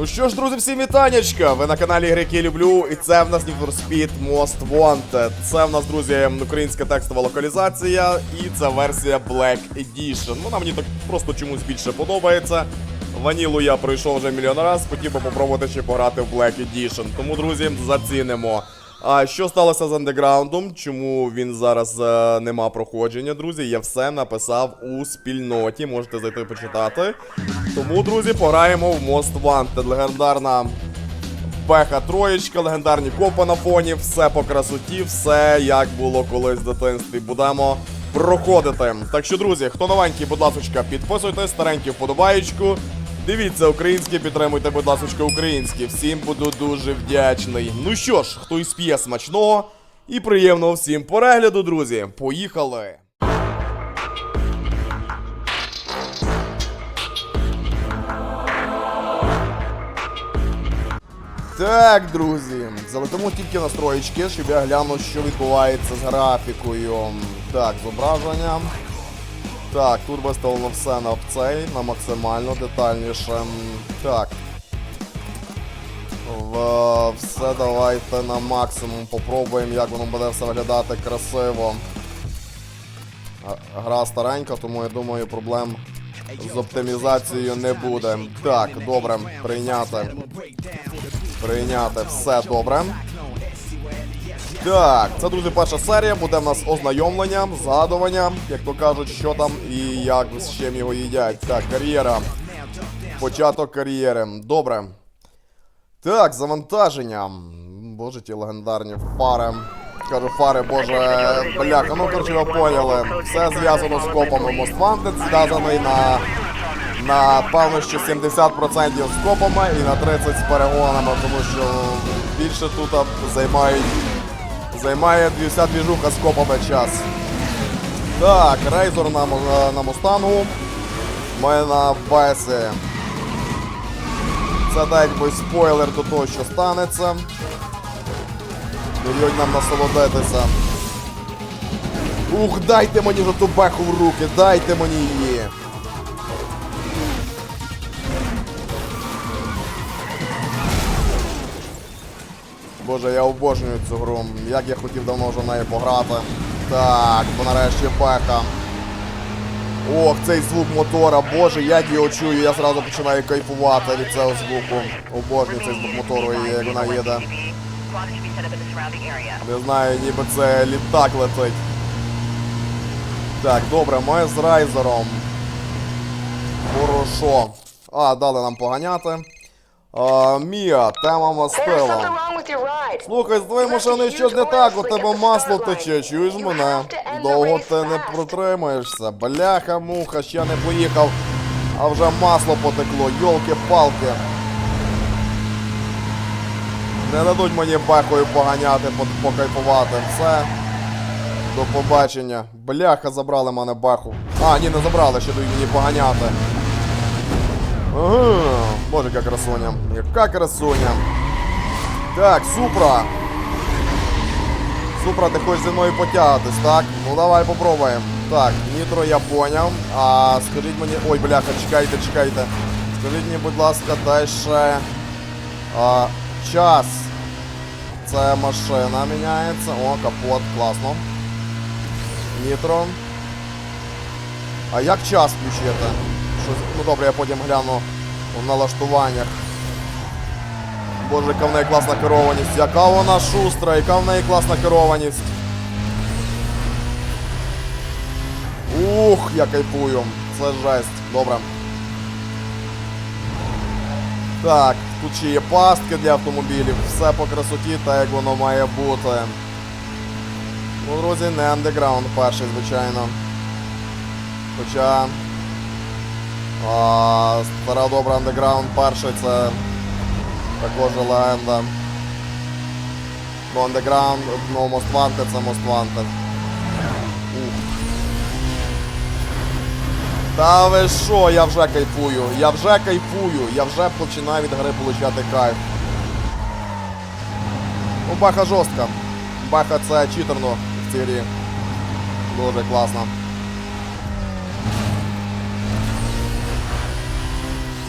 Ну що ж, друзі, всім вітанечка! Ви на каналі Ігрики Люблю, і це в нас Need for Speed Most Wanted. Це в нас, друзі, українська текстова локалізація, і це версія Black Edition. Вона мені так просто чомусь більше подобається. Ванілу я пройшов вже мільйон раз, хотів би попробувати ще пограти в Black Edition. Тому, друзі, зацінимо. А що сталося з андеграундом? Чому він зараз е, нема проходження, друзі? Я все написав у спільноті. Можете зайти почитати. Тому, друзі, пограємо в Most Wanted. Легендарна Беха троєчка, легендарні копи на фоні, все по красоті, все як було колись в дитинстві. Будемо проходити. Так що, друзі, хто новенький, будь ласка, підписуйтесь, старенький вподобаєчку. Дивіться українське, підтримуйте, будь ласка, українське. Всім буду дуже вдячний. Ну що ж, хто і сп'є смачного і приємного всім перегляду, друзі. Поїхали! Так, друзі, залетимо тільки настроєчки, щоб я глянув, що відбувається з графікою. Так, зображення. Так, тут виставлено все на цей, на максимально детальніше. Так. В, все давайте на максимум попробуємо, як воно буде все виглядати красиво. Гра старенька, тому я думаю, проблем з оптимізацією не буде. Так, добре, прийняти. Прийняти, все добре. Так, це, друзі, перша серія. Буде в нас ознайомлення, згадування, як то кажуть, що там і як з чим його їдять. Так, кар'єра. Початок кар'єри. Добре. Так, завантаження. Боже, ті легендарні фари. Кажу, фари, боже, бляха, ну коротше, ви поняли. Все зв'язано з копами Wanted, зв'язаний на, на певно, що 70% з копами і на 30% з перегонами, тому що більше тут займають, займає вся двіжуха з копами час. Так, рейзор на, мо- на Мустангу. Ми на Бесі. Це так якби спойлер до того, що станеться. Дають нам насолодитися. Ух, дайте мені вже ту беху в руки, дайте мені її. Боже, я обожнюю цю гру. Як я хотів давно вже в неї пограти. Так, бо нарешті беха. Ох, цей звук мотора, боже, як його чую, я зразу починаю кайфувати від цього звуку. Обожнюю цей звук мотору, як вона їде. Не знаю, ніби це літак летить. Так, добре, ми з райзером. Хорошо. А, дали нам поганяти. А, Мія, тема мастила. Слухай, з твоєю машиною щось не так, у тебе масло тече, чуєш мене? Довго ти не протримаєшся. Бляха, муха, ще не поїхав, а вже масло потекло, йолки-палки. Не дадуть мені бехою поганяти, по- покайфувати. Все. До побачення. Бляха, забрали мене беху. А, ні, не забрали, ще дають мені поганяти. Ага, боже, яка красуня. Яка красуня. Так, Супра. Супра, ти хочеш зі мною потягатись, так? Ну давай попробуємо. Так, нітро я поняв. А скажіть мені. Ой, бляха, чекайте, чекайте. Скажіть мені, будь ласка, дай ще. А, час. Це машина міняється. О, капот, класно. Нітро. А як час включити? Щось... Ну добре, я потім гляну в налаштуваннях. Боже, яка в неї класна керованість. Яка вона шустра, яка в неї класна керованість. Ух, я кайфую. Це жесть. Добре. Так, тут ще є пастки для автомобілів. Все по красоті, так як воно має бути. Ну, друзі, не андеграунд перший, звичайно. Хоча. А, стара добра андеграунд перший це також легенда. Ну, андеграунд, ну, Most Wanted це Most Wanted. Ух. Та ви що, я вже кайфую, я вже кайфую, я вже починаю від гри получати кайф. Ну, баха жорстка. Баха це читерно в цій грі. Дуже класно.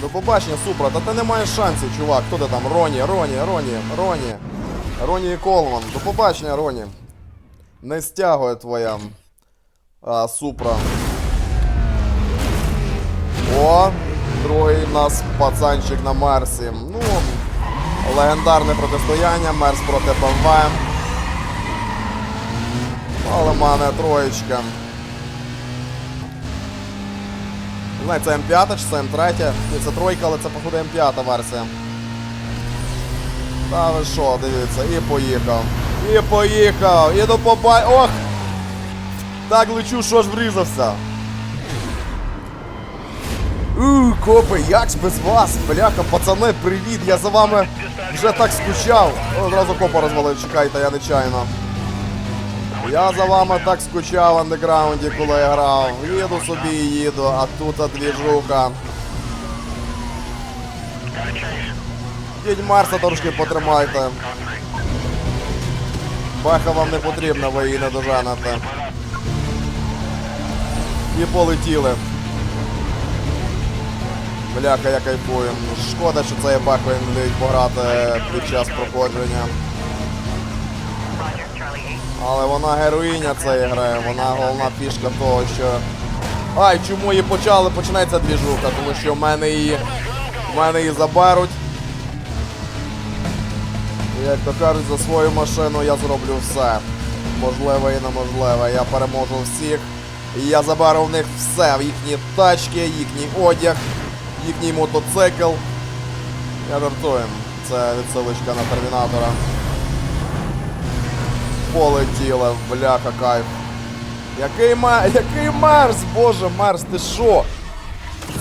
До побачення, Супра. Та ти не маєш шансів, чувак. Хто ти там? Роні, Роні, Роні, Роні. Роні і Колман. До побачення, Роні. Не стягує твоя а, Супра. О, другий у нас пацанчик на Мерсі. Ну, легендарне протистояння, Мерс проти БМВ. Але мене троєчка. Знаю, це М5 чи це М3. Ні, це тройка, але це походу М5 версія. Та ви що, дивіться, і поїхав. І поїхав. І до поба... Ох! Так лечу, що ж врізався. Ууу, копи, як ж без вас? Бляха, пацани, привіт, я за вами вже так скучав. Одразу копа розвалив, чекайте, я нечайно. Я за вами так скучав в андеграунді, коли я грав. Їду собі і їду, а тут двіжуха. Дідь Марса трошки потримайте. Беха вам не потрібна, ви її не доженете. І полетіли. Бляха, я кайфую. Шкода, що це бехою не дають пограти під час проходження. Roger, Charlie 8. Але вона героїня цієї гри, вона головна фішка того, що. Ай, чому її почали? Починається двіжуха, тому що в мене її. В мене її заберуть. Як то кажуть, за свою машину я зроблю все. Можливе і неможливе. Я переможу всіх. І я заберу в них все. Їхні тачки, їхній одяг, їхній мотоцикл. Я жартую. Це відсилочка на термінатора. Полетіли, бляха, кайф. Який мер, який мерз, боже, мерз, ти що?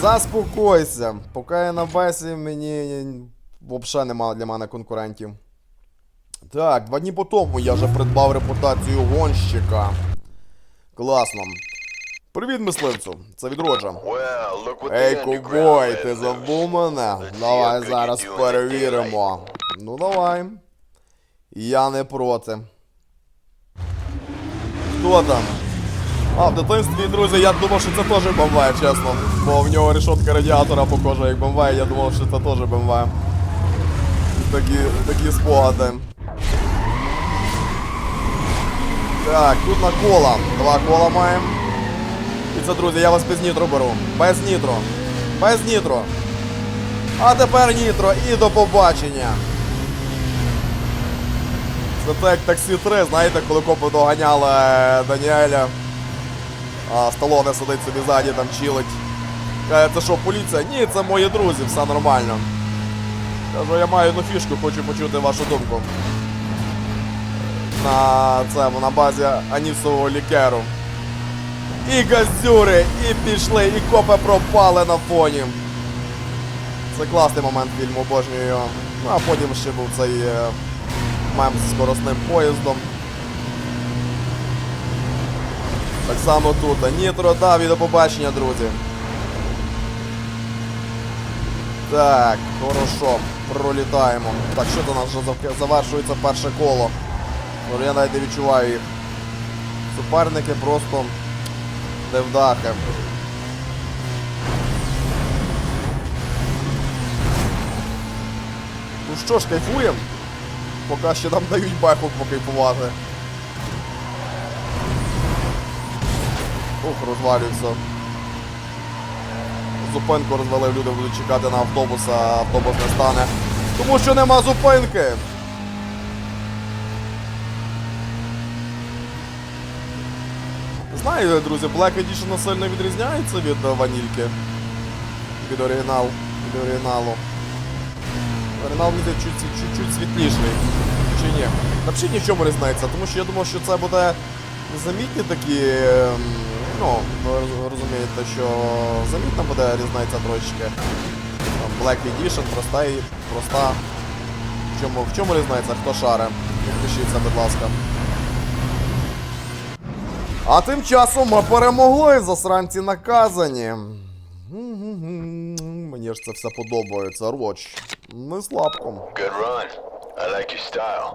Заспокойся. Поки я на бесі, мені взагалі немає для мене конкурентів. Так, два дні по тому я вже придбав репутацію гонщика. Класно. Привіт, мисливцю. Це відроджа. Ей, ковбой, ти забув мене? Давай зараз перевіримо. Ну давай. Я не проти. Хто там? А, в дитинстві, друзі, я думав, що це теж БМВ, чесно. Бо в нього решетка радіатора похожа як БМВ, я думав, що це теж БМВ. Такі, такі спогади. Так, тут на кола. Два кола маємо. І це, друзі, я вас без нітро беру. Без нітро. Без нітро. А тепер нітро і до побачення. Це так таксі 3, знаєте, коли копи доганяли Даніеля. А Сталоне сидить собі ззаді, там чилить. Каже, це що, поліція? Ні, це мої друзі, все нормально. Кажу, я маю одну фішку, хочу почути вашу думку. На цьому, на базі анісового лікеру. І газюри, і пішли, і копи пропали на фоні. Це класний момент фільму, обожнюю його. Ну а потім ще був цей е, мем з скоростним поїздом. Так само тут. Нітро дав до побачення, друзі. Так, хорошо, пролітаємо. Так, що у нас вже завершується перше коло. Я навіть не відчуваю їх. Суперники просто невдахи. Ну що ж, кайфуємо? Поки ще нам дають беху покайфувати. Ух, розвалюється. Зупинку розвалив, люди будуть чекати на автобус, а автобус не стане. Тому що нема зупинки. Знаю, друзі, Black Edition сильно відрізняється від ванільки. Від оригінал. Від оригіналу. Здається, чуть, чуть-чуть світліший. Чи ні? Та взагалі ні в чому різниця, тому що я думав, що це буде замітні такі. ем, Ну, ви розумієте, що замітна буде різниця трошечки. Black Edition, проста і проста. В чому, в чому різниця? Хто шаре? Підпишіться, будь ласка. А тим часом ми перемогли, засранці наказані. Мені ж це все подобається, Роч. Не like.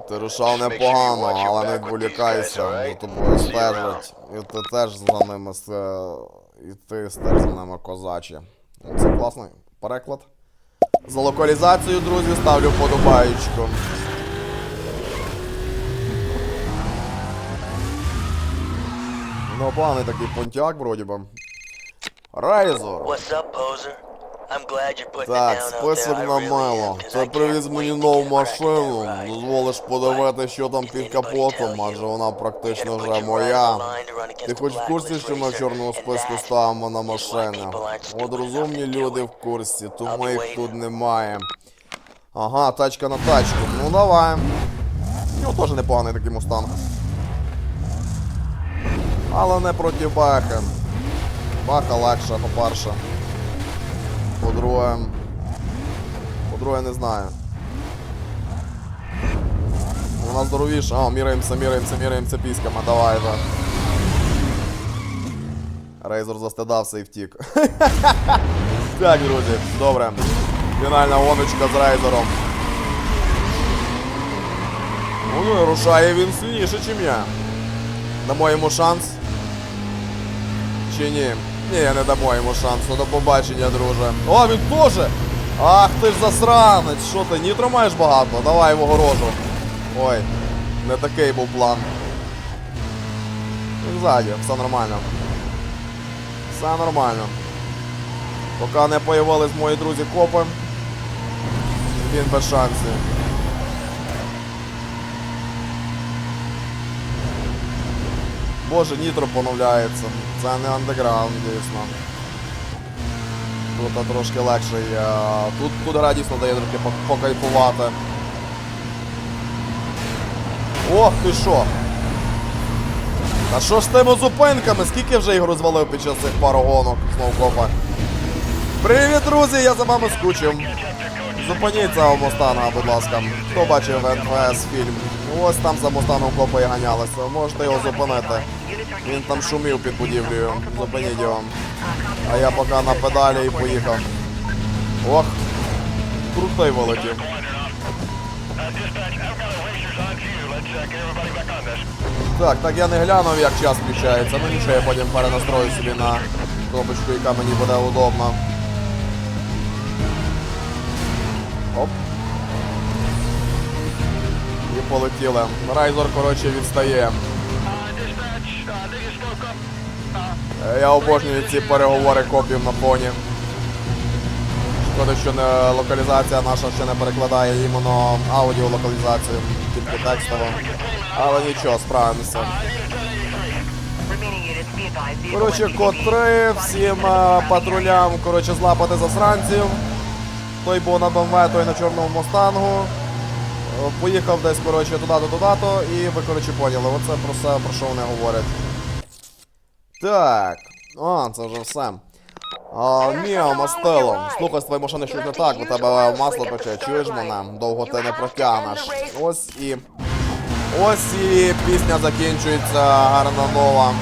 Ти рушав непогано, але не відволікайся, guys, за тобою стежать. І ти теж за ними і ти стеж за ними козачі. Це класний переклад. За локалізацію, друзі, ставлю вподобаєчку. Ну, поганий такий понтяк, вроді би. Райзор. Так. I на мело. Це привіз мені нову машину. Дозволиш подивити, що там під капотом, адже вона практично вже моя. Ти хоч в курсі, що ми в чорному списку ставимо на машини? От розумні люди в курсі, тому їх тут немає. Ага, тачка на тачку. Ну давай. У нього теж непоганий такий мустанг. Але не проти Баха. Баха легша, по-перше. По-друге. По-друге, не знаю. Вона здоровіша. А, міряємося, міряємося, міряємося піськами. Давай, так. Рейзор застидався і втік. так, друзі, добре. Фінальна гоночка з Рейзором. Ну, ну, рушає він сильніше, ніж я. Дамо йому шанс. Чи ні? Ні, я не дамо йому шансу. До побачення, друже. О, він теж! Ах ти ж засранець! Що ти, нітро маєш багато? Давай в огорожу. Ой, не такий був план. Він ззаді, все нормально. Все нормально. Поки не появились мої друзі копи. Він без шансів. Боже, нітро поновляється. Це не андеграунд, дійсно. Тут трошки легше є. Тут, гра дійсно дає трохи по- покайфувати. Ох ти що! Та що ж з тими зупинками? Скільки вже їх розвалив під час цих пару гонок Сноукопа? Привіт, друзі! Я за вами скучив. Зупиніть цього Мустанга, будь ласка. Хто бачив НФС фільм? Ось там за Мустангом копи ганялися. Можете його зупинити. Він там шумів під будівлею. Зупиніть його. А я поки на педалі і поїхав. Ох, крутий вилетів. Так, так я не глянув, як час включається. Ну нічого, я потім перенастрою собі на кнопочку, яка мені буде удобна. Оп. І полетіли. Райзор, коротше, відстає. Е, Я обожнюю ці переговори копів на фоні. Шкода, що не локалізація наша ще не перекладає іменно аудіолокалізацію, тільки текстово. Але нічого, справимося. Коротше, код 3, всім е, патрулям, коротше, злапати засранців. Той був на БМВ, той на чорному Мустангу. Е, Поїхав десь, коротше, туди-то, туди-то, і ви, коротше, поняли. Оце про все, про що вони говорять. Так. А, це вже все. А, Міо, Мастело, слухай, з твоєї машини щось не так, у тебе масло пече, чуєш мене? Довго ти не протягнеш. Ось і. Ось і пісня закінчується гарна нова.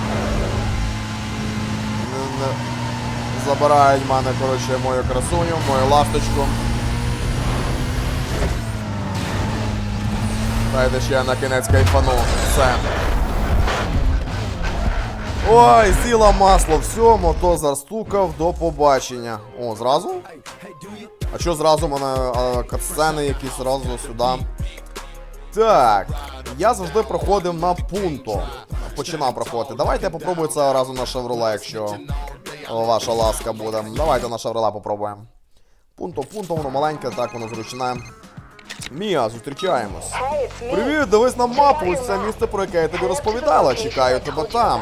Забирають мене, коротше, мою красуню, мою ласточку. Дайте ще на кінець кайфану. Все. Ой, сіла масло, все, мото застукав, до побачення. О, зразу? А що зразу мене а, катсцени якісь зразу сюди? Так, я завжди проходив на пункто. Починав проходити. Давайте я попробую це разом на Chevrolet, якщо ваша ласка буде. Давайте на Chevrolet попробуємо. Пунто, пунто, воно маленьке, так воно зручне. Мія, зустрічаємось. Привіт, дивись на мапу, ось це місце, про яке я тобі розповідала. Чекаю тебе там.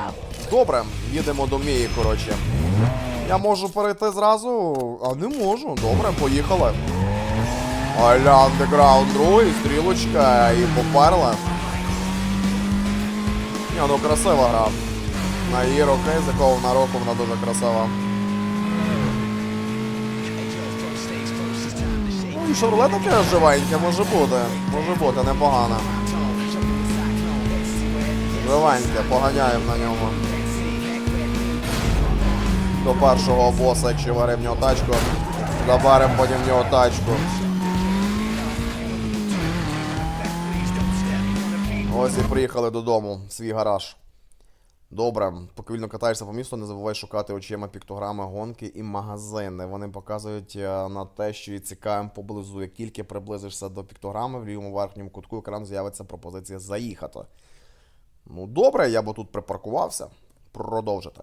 Добре, їдемо до Мії, коротше. Я можу перейти зразу, а не можу. Добре, поїхали. Аля андеграунд другий, стрілочка і поперла. Ні, ну красива гра. На її роки, з якого вона року вона дуже красива. Ну Chevrolet таке живеньке може бути. Може бути, непогано. Живеньке, поганяємо на ньому. До першого боса, якщо варимо в нього тачку. Забаримо потім в нього тачку. Ось і приїхали додому в свій гараж. Добре, поки вільно катаєшся по місту, не забувай шукати очима піктограми, гонки і магазини. Вони показують е, на те, що є цікавим поблизу. Як тільки приблизишся до піктограми, в лівому верхньому кутку екрану з'явиться пропозиція заїхати. Ну добре, я б тут припаркувався. Продовжити.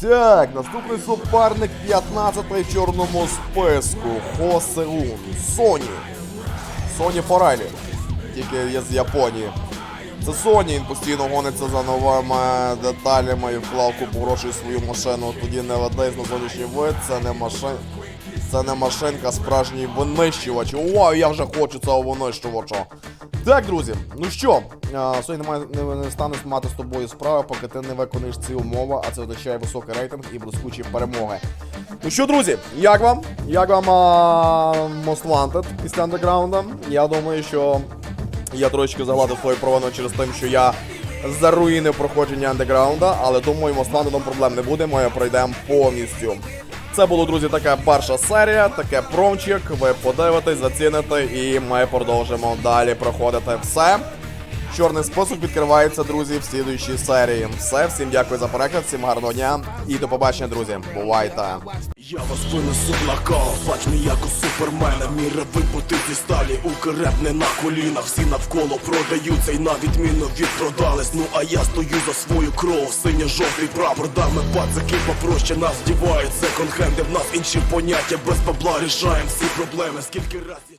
Так, наступний суперник 15-й в чорному списку. Хосеун. Соні. Соні Форелі. Тільки є з Японії. Це Sony, він постійно гониться за новими деталями і вклав купу грошей свою машину. Тоді не ведись на зовнішній вид, це не машин. Це не машинка, справжній винищувач. Вау, я вже хочу цього винищувача. Так, друзі, ну що, а, сьогодні немає не, не стану мати з тобою справи, поки ти не виконуєш ці умови, а це означає високий рейтинг і блискучі перемоги. Ну що, друзі, як вам? Як вам а, Most Wanted після андеграунда? Я думаю, що я трошки загладив свою провину через те, що я заруїнив проходження андеграунда, але думаю, Most Wanted проблем не буде, ми пройдемо повністю. Це було, друзі, така перша серія, таке промчик. Ви подивитесь, заціните, і ми продовжимо далі проходити все. Чорний спосіб відкривається, друзі, в слідуючій серії. Все, всім дякую за перегляд, всім гарного дня і до побачення, друзі. Бувайте! Я вас винесу блакаут, бач мій як у супермена. Міра вибути зі сталі, укреп не на колінах. Всі навколо продаються і на відміну від продались Ну а я стою за свою кров, синьо-жовтий прапор Дами пацаки попроще нас вдівають. Секонд-хенди В нас інші поняття, без бабла рішаємо всі проблеми. Скільки раз я